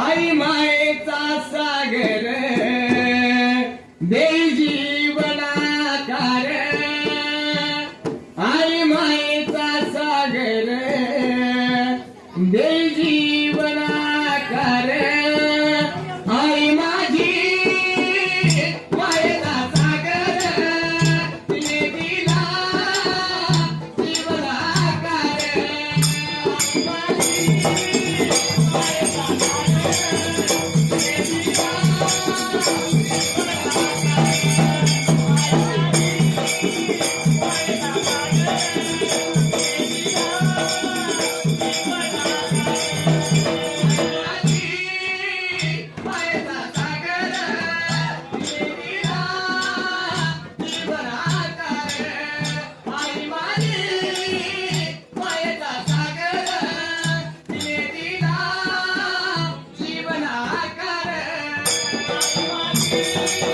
आई मायेचा सागर दे जीवनाकार. आई मायेचा सागर दे जीवनाकार. आई माझी मायेचा सागर तिने दिला जीवनाकार.